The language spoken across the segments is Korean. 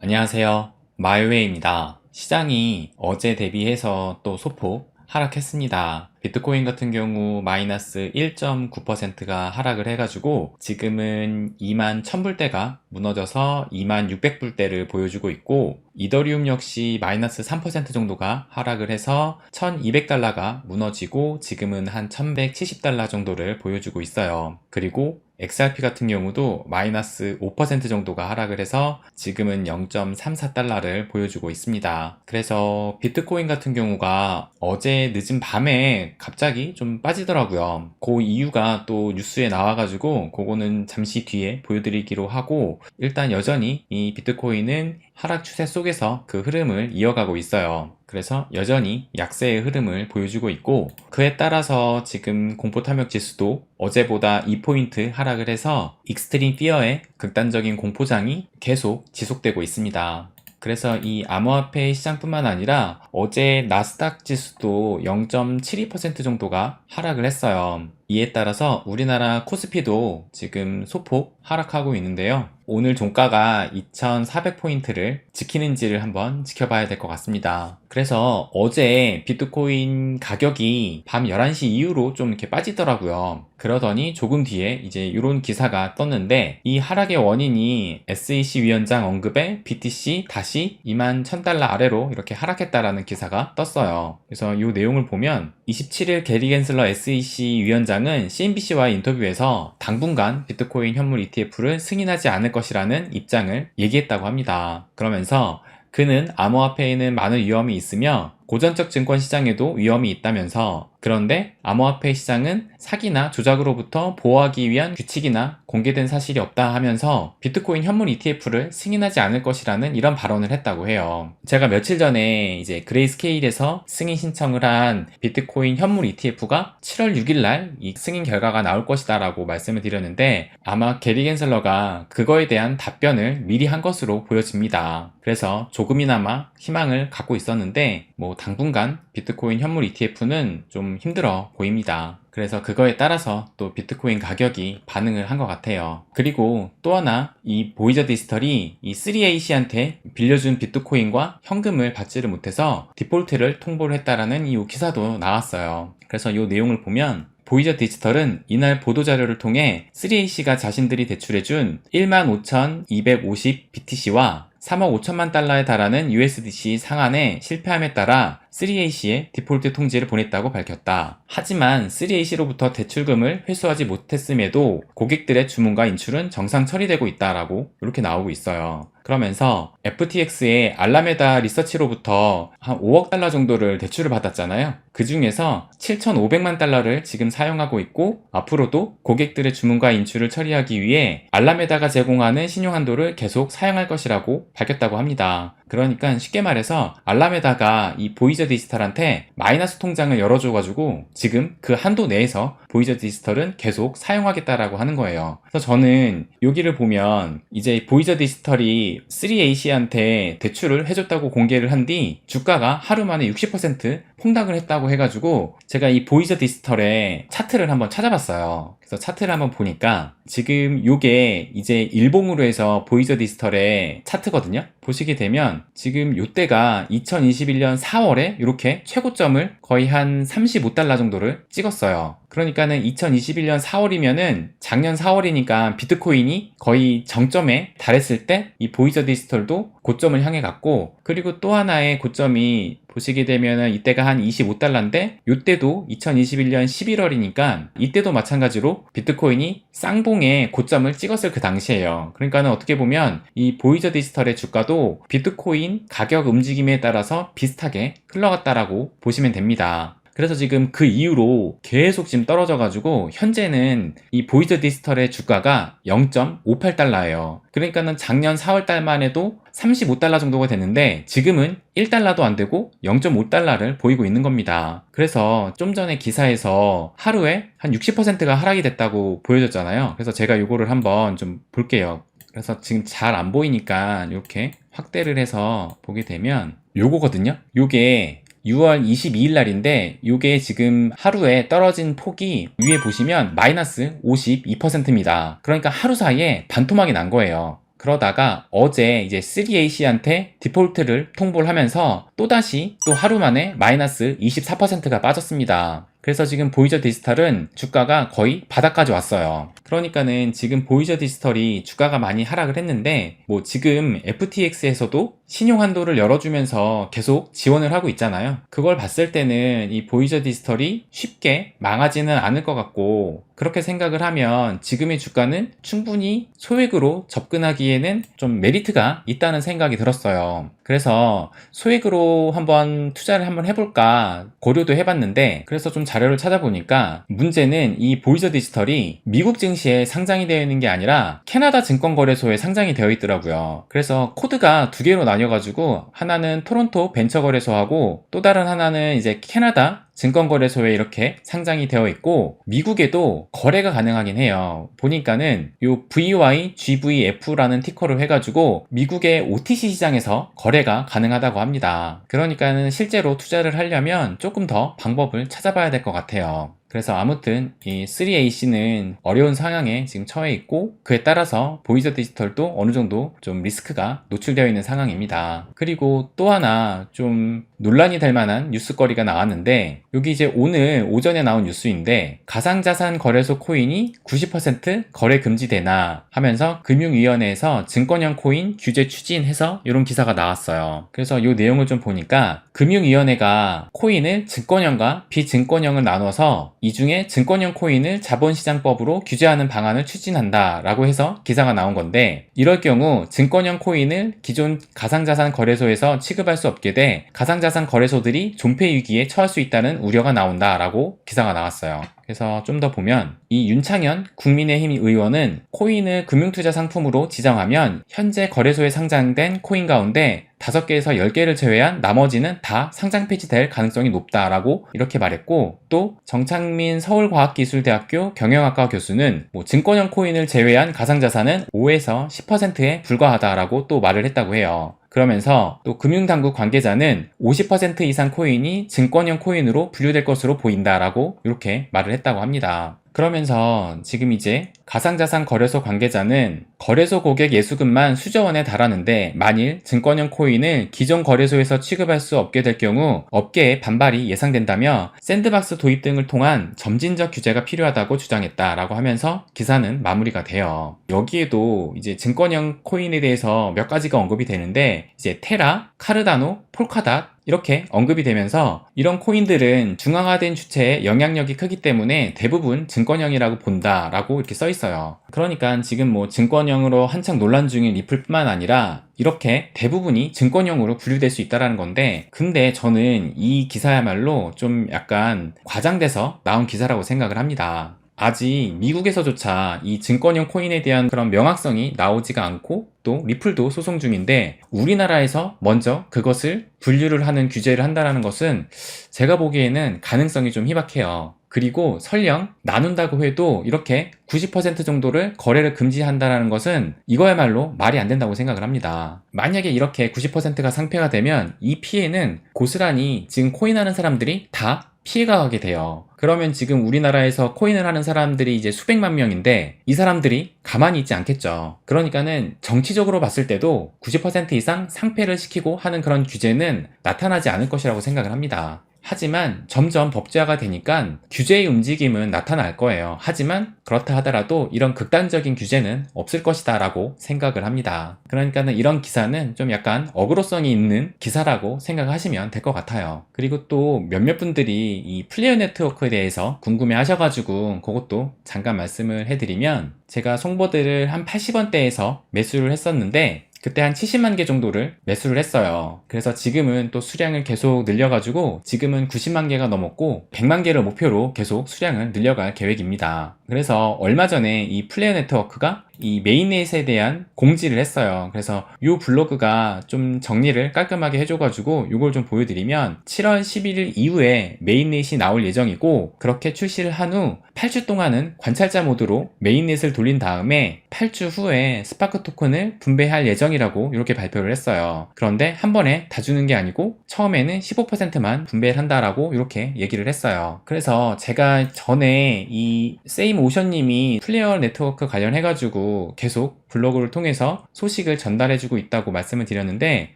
안녕하세요. 마이웨이입니다. 시장이 어제 대비해서 또 소폭 하락했습니다. 비트코인 같은 경우 마이너스 1.9%가 하락을 해가지고 지금은 2만 1000불대가 무너져서 2만 600불대를 보여주고 있고 이더리움 역시 마이너스 3% 정도가 하락을 해서 1200달러가 무너지고 지금은 한 1170달러 정도를 보여주고 있어요. 그리고 XRP 같은 경우도 마이너스 5% 정도가 하락을 해서 지금은 0.34달러를 보여주고 있습니다. 그래서 비트코인 같은 경우가 어제 늦은 밤에 갑자기 좀 빠지더라고요. 그 이유가 또 뉴스에 나와가지고 그거는 잠시 뒤에 보여드리기로 하고 일단 여전히 이 비트코인은 하락 추세 속에서 그 흐름을 이어가고 있어요. 그래서 여전히 약세의 흐름을 보여주고 있고 그에 따라서 지금 공포 탐욕 지수도 어제보다 2포인트 하락을 해서 익스트림 피어의 극단적인 공포장이 계속 지속되고 있습니다. 그래서 이 암호화폐 시장뿐만 아니라 어제 나스닥 지수도 0.72% 정도가 하락을 했어요. 이에 따라서 우리나라 코스피도 지금 소폭 하락하고 있는데요. 오늘 종가가 2,400포인트를 지키는지를 한번 지켜봐야 될 것 같습니다. 그래서 어제 비트코인 가격이 밤 11시 이후로 좀 이렇게 빠지더라고요. 그러더니 조금 뒤에 이제 이런 기사가 떴는데 이 하락의 원인이 SEC 위원장 언급에 BTC 다시 2만 1000달러 아래로 이렇게 하락했다라는 기사가 떴어요. 그래서 이 내용을 보면 27일 게리 겐슬러 SEC 위원장 은 CNBC와의 인터뷰에서 당분간 비트코인 현물 ETF를 승인하지 않을 것이라는 입장을 얘기했다고 합니다. 그러면서 그는 암호화폐에는 많은 위험이 있으며 고전적 증권 시장에도 위험이 있다면서 그런데 암호화폐 시장은 사기나 조작으로부터 보호하기 위한 규칙이나 공개된 사실이 없다 하면서 비트코인 현물 ETF를 승인하지 않을 것이라는 이런 발언을 했다고 해요. 제가 며칠 전에 이제 그레이스케일에서 승인 신청을 한 비트코인 현물 ETF가 7월 6일 날 이 승인 결과가 나올 것이다 라고 말씀을 드렸는데 아마 게리 겐슬러가 그거에 대한 답변을 미리 한 것으로 보여집니다. 그래서 조금이나마 희망을 갖고 있었는데 뭐 당분간 비트코인 현물 ETF는 좀 힘들어 보입니다. 그래서 그거에 따라서 또 비트코인 가격이 반응을 한 것 같아요. 그리고 또 하나 이 보이저 디지털이 이 3AC한테 빌려준 비트코인과 현금을 받지를 못해서 디폴트를 통보를 했다라는 이 기사도 나왔어요. 그래서 이 내용을 보면 보이저 디지털은 이날 보도자료를 통해 3AC가 자신들이 대출해준 15,250 BTC와 3억 5천만 달러에 달하는 USDC 상한에 실패함에 따라 3AC에 디폴트 통지를 보냈다고 밝혔다. 하지만 3AC로부터 대출금을 회수하지 못했음에도 고객들의 주문과 인출은 정상 처리되고 있다라고 이렇게 나오고 있어요. 그러면서 FTX의 알라메다 리서치로부터 한 5억 달러 정도를 대출을 받았잖아요. 그 중에서 7,500만 달러를 지금 사용하고 있고 앞으로도 고객들의 주문과 인출을 처리하기 위해 알라메다가 제공하는 신용 한도를 계속 사용할 것이라고 밝혔다고 합니다. 그러니까 쉽게 말해서 알라메다가 이 보이저 디지털한테 마이너스 통장을 열어줘가지고 지금 그 한도 내에서 보이저 디지털은 계속 사용하겠다라고 하는 거예요. 그래서 저는 여기를 보면 이제 보이저 디지털이 3AC한테 대출을 해줬다고 공개를 한 뒤 주가가 하루 만에 60% 폭락을 했다고 해가지고 제가 이 보이저 디지털의 차트를 한번 찾아봤어요. 그래서 차트를 한번 보니까 지금 요게 이제 일봉으로 해서 보이저 디지털의 차트거든요. 보시게 되면 지금 요때가 2021년 4월에 이렇게 최고점을 거의 한 35달러 정도를 찍었어요. 그러니까는 2021년 4월이면은 작년 4월이니까 비트코인이 거의 정점에 달했을 때 이 보이저 디지털도 고점을 향해 갔고 그리고 또 하나의 고점이 보시게 되면은 이때가 한 25달러인데 이때도 2021년 11월이니까 이때도 마찬가지로 비트코인이 쌍봉의 고점을 찍었을 그 당시에요. 그러니까는 어떻게 보면 이 보이저 디지털의 주가도 비트코인 가격 움직임에 따라서 비슷하게 흘러갔다라고 보시면 됩니다. 그래서 지금 그 이후로 계속 지금 떨어져가지고 현재는 이 보이저 디지털의 주가가 0.58달러예요. 그러니까는 작년 4월 달만 해도 35달러 정도가 됐는데 지금은 1달러도 안 되고 0.5달러를 보이고 있는 겁니다. 그래서 좀 전에 기사에서 하루에 한 60%가 하락이 됐다고 보여졌잖아요. 그래서 제가 이거를 한번 좀 볼게요. 그래서 지금 잘 안 보이니까 이렇게 확대를 해서 보게 되면 요거거든요. 요게 6월 22일 날인데 이게 지금 하루에 떨어진 폭이 위에 보시면 마이너스 52%입니다. 그러니까 하루 사이에 반토막이 난 거예요. 그러다가 어제 이제 3AC한테 디폴트를 통보를 하면서 또다시 또 하루 만에 마이너스 24%가 빠졌습니다. 그래서 지금 보이저 디지털은 주가가 거의 바닥까지 왔어요. 그러니까는 지금 보이저 디지털이 주가가 많이 하락을 했는데 뭐 지금 FTX에서도 신용 한도를 열어주면서 계속 지원을 하고 있잖아요. 그걸 봤을 때는 이 보이저 디지털이 쉽게 망하지는 않을 것 같고 그렇게 생각을 하면 지금의 주가는 충분히 소액으로 접근하기에는 좀 메리트가 있다는 생각이 들었어요. 그래서 소액으로 한번 투자를 한번 해볼까 고려도 해봤는데 그래서 좀 자료를 찾아보니까 문제는 이 보이저 디지털이 미국 증시에 상장이 되어 있는 게 아니라 캐나다 증권거래소에 상장이 되어 있더라고요. 그래서 코드가 두 개로 나뉘어가지고 하나는 토론토 벤처거래소하고 또 다른 하나는 이제 캐나다 증권거래소에 이렇게 상장이 되어 있고 미국에도 거래가 가능하긴 해요. 보니까는 요 VYGVF라는 티커를 해가지고 미국의 OTC 시장에서 거래가 가능하다고 합니다. 그러니까는 실제로 투자를 하려면 조금 더 방법을 찾아봐야 될 것 같아요. 그래서 아무튼 이 3AC는 어려운 상황에 지금 처해 있고 그에 따라서 보이저 디지털도 어느 정도 좀 리스크가 노출되어 있는 상황입니다. 그리고 또 하나 좀 논란이 될 만한 뉴스거리가 나왔는데 여기 이제 오늘 오전에 나온 뉴스인데 가상자산 거래소 코인이 90% 거래 금지되나 하면서 금융위원회에서 증권형 코인 규제 추진해서 이런 기사가 나왔어요. 그래서 이 내용을 좀 보니까 금융위원회가 코인을 증권형과 비증권형을 나눠서 이 중에 증권형 코인을 자본시장법으로 규제하는 방안을 추진한다 라고 해서 기사가 나온 건데 이럴 경우 증권형 코인을 기존 가상자산 거래소에서 취급할 수 없게 돼 가상자산 거래소들이 존폐 위기에 처할 수 있다는 우려가 나온다 라고 기사가 나왔어요. 그래서 좀 더 보면 이 윤창현 국민의힘 의원은 코인을 금융투자 상품으로 지정하면 현재 거래소에 상장된 코인 가운데 5개에서 10개를 제외한 나머지는 다 상장 폐지될 가능성이 높다라고 이렇게 말했고 또 정창민 서울과학기술대학교 경영학과 교수는 뭐 증권형 코인을 제외한 가상자산은 5에서 10%에 불과하다라고 또 말을 했다고 해요. 그러면서 또 금융당국 관계자는 50% 이상 코인이 증권형 코인으로 분류될 것으로 보인다라고 이렇게 말을 했다고 합니다. 그러면서 지금 이제 가상자산 거래소 관계자는 거래소 고객 예수금만 수조 원에 달하는데 만일 증권형 코인을 기존 거래소에서 취급할 수 없게 될 경우 업계의 반발이 예상된다며 샌드박스 도입 등을 통한 점진적 규제가 필요하다고 주장했다라고 하면서 기사는 마무리가 돼요. 여기에도 이제 증권형 코인에 대해서 몇 가지가 언급이 되는데 이제 테라, 카르다노, 폴카닷 이렇게 언급이 되면서 이런 코인들은 중앙화된 주체의 영향력이 크기 때문에 대부분 증권형이라고 본다라고 이렇게 써 있어요. 그러니까 지금 뭐 증권형으로 한창 논란 중인 리플뿐만 아니라 이렇게 대부분이 증권형으로 분류될 수 있다라는 건데 근데 저는 이 기사야말로 좀 약간 과장돼서 나온 기사라고 생각을 합니다. 아직 미국에서조차 이 증권형 코인에 대한 그런 명확성이 나오지가 않고 또 리플도 소송 중인데 우리나라에서 먼저 그것을 분류를 하는 규제를 한다는 것은 제가 보기에는 가능성이 좀 희박해요. 그리고 설령 나눈다고 해도 이렇게 90% 정도를 거래를 금지한다는 것은 이거야말로 말이 안 된다고 생각을 합니다. 만약에 이렇게 90%가 상폐가 되면 이 피해는 고스란히 지금 코인하는 사람들이 다 피해가 가게 돼요. 그러면 지금 우리나라에서 코인을 하는 사람들이 이제 수백만 명인데 이 사람들이 가만히 있지 않겠죠. 그러니까는 정치적으로 봤을 때도 90% 이상 상패를 시키고 하는 그런 규제는 나타나지 않을 것이라고 생각을 합니다. 하지만 점점 법제화가 되니까 규제의 움직임은 나타날 거예요. 하지만 그렇다 하더라도 이런 극단적인 규제는 없을 것이다 라고 생각을 합니다. 그러니까는 이런 기사는 좀 약간 어그로성이 있는 기사라고 생각하시면 될 것 같아요. 그리고 또 몇몇 분들이 이 플레이어 네트워크에 대해서 궁금해 하셔가지고 그것도 잠깐 말씀을 해드리면 제가 송보들을 한 80원대에서 매수를 했었는데 그때 한 70만 개 정도를 매수를 했어요. 그래서 지금은 또 수량을 계속 늘려가지고 지금은 90만 개가 넘었고 100만 개를 목표로 계속 수량을 늘려갈 계획입니다. 그래서 얼마 전에 이 플레이어 네트워크가 이 메인넷에 대한 공지를 했어요. 그래서 이 블로그가 좀 정리를 깔끔하게 해줘가지고 이걸 좀 보여드리면 7월 11일 이후에 메인넷이 나올 예정이고 그렇게 출시를 한 후 8주 동안은 관찰자 모드로 메인넷을 돌린 다음에 8주 후에 스파크 토큰을 분배할 예정이라고 이렇게 발표를 했어요. 그런데 한 번에 다 주는 게 아니고 처음에는 15%만 분배를 한다라고 이렇게 얘기를 했어요. 그래서 제가 전에 이 세임 오션님이 플레이어 네트워크 관련해가지고 계속 블로그를 통해서 소식을 전달해주고 있다고 말씀을 드렸는데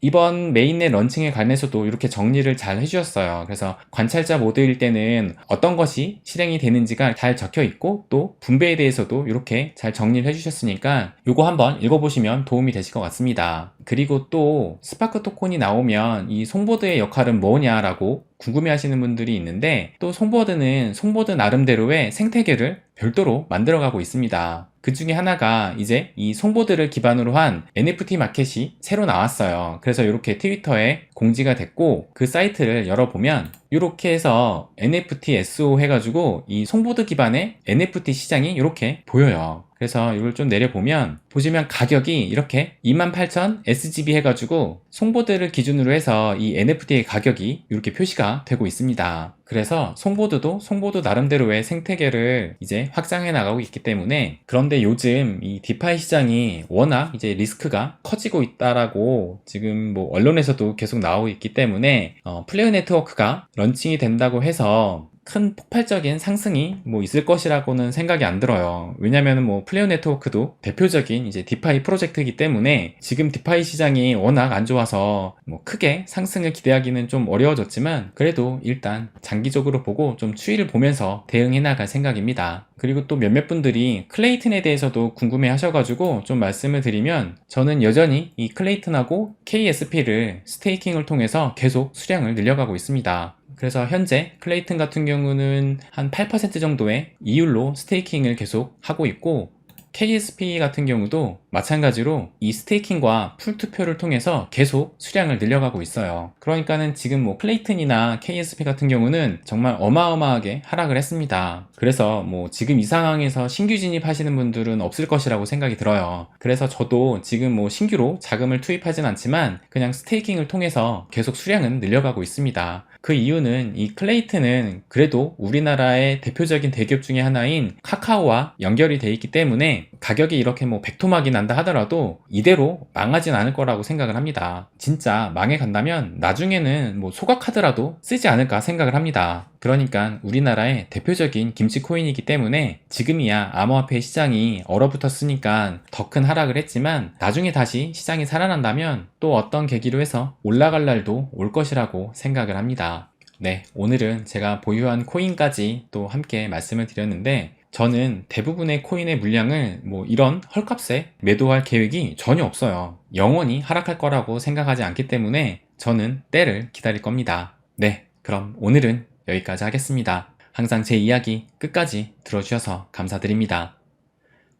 이번 메인넷 런칭에 관해서도 이렇게 정리를 잘 해주셨어요. 그래서 관찰자 모드일 때는 어떤 것이 실행이 되는지가 잘 적혀 있고 또 분배에 대해서도 이렇게 잘 정리를 해주셨으니까 이거 한번 읽어보시면 도움이 되실 것 같습니다. 그리고 또 스파크 토큰이 나오면 이 송보드의 역할은 뭐냐라고 궁금해 하시는 분들이 있는데 또 송보드는 송보드 나름대로의 생태계를 별도로 만들어가고 있습니다. 그 중에 하나가 이제 이 송보드를 기반으로 한 NFT 마켓이 새로 나왔어요. 그래서 이렇게 트위터에 공지가 됐고 그 사이트를 열어보면 이렇게 해서 NFT SO 해가지고 이 송보드 기반의 NFT 시장이 이렇게 보여요. 그래서 이걸 좀 내려보면 보시면 가격이 이렇게 28,000 SGB 해가지고 송보드를 기준으로 해서 이 NFT의 가격이 이렇게 표시가 되고 있습니다. 그래서 송보드도 송보드 나름대로의 생태계를 이제 확장해 나가고 있기 때문에 그런데 요즘 이 디파이 시장이 워낙 이제 리스크가 커지고 있다라고 지금 뭐 언론에서도 계속 나오고 있기 때문에 어, 플레이어 네트워크가 런칭이 된다고 해서 큰 폭발적인 상승이 뭐 있을 것이라고는 생각이 안 들어요. 왜냐면은 뭐 플레이어 네트워크도 대표적인 이제 디파이 프로젝트이기 때문에 지금 디파이 시장이 워낙 안 좋아서 뭐 크게 상승을 기대하기는 좀 어려워졌지만 그래도 일단 장기적으로 보고 좀 추이를 보면서 대응해 나갈 생각입니다. 그리고 또 몇몇 분들이 클레이튼에 대해서도 궁금해 하셔가지고 좀 말씀을 드리면 저는 여전히 이 클레이튼하고 KSP를 스테이킹을 통해서 계속 수량을 늘려가고 있습니다. 그래서 현재 클레이튼 같은 경우는 한 8% 정도의 이율로 스테이킹을 계속 하고 있고 KSP 같은 경우도 마찬가지로 이 스테이킹과 풀 투표를 통해서 계속 수량을 늘려가고 있어요. 그러니까는 지금 뭐 클레이튼이나 KSP 같은 경우는 정말 어마어마하게 하락을 했습니다. 그래서 뭐 지금 이 상황에서 신규 진입하시는 분들은 없을 것이라고 생각이 들어요. 그래서 저도 지금 뭐 신규로 자금을 투입하진 않지만 그냥 스테이킹을 통해서 계속 수량은 늘려가고 있습니다. 그 이유는 이 클레이튼은 그래도 우리나라의 대표적인 대기업 중에 하나인 카카오와 연결이 돼 있기 때문에 가격이 이렇게 뭐 100토막이 난다 하더라도 이대로 망하진 않을 거라고 생각을 합니다. 진짜 망해 간다면 나중에는 뭐 소각하더라도 쓰지 않을까 생각을 합니다. 그러니까 우리나라의 대표적인 김치 코인이기 때문에 지금이야 암호화폐 시장이 얼어붙었으니까 더 큰 하락을 했지만 나중에 다시 시장이 살아난다면 또 어떤 계기로 해서 올라갈 날도 올 것이라고 생각을 합니다. 네, 오늘은 제가 보유한 코인까지 또 함께 말씀을 드렸는데 저는 대부분의 코인의 물량을 뭐 이런 헐값에 매도할 계획이 전혀 없어요. 영원히 하락할 거라고 생각하지 않기 때문에 저는 때를 기다릴 겁니다. 네, 그럼 오늘은 여기까지 하겠습니다. 항상 제 이야기 끝까지 들어주셔서 감사드립니다.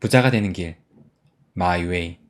부자가 되는 길, 마이웨이.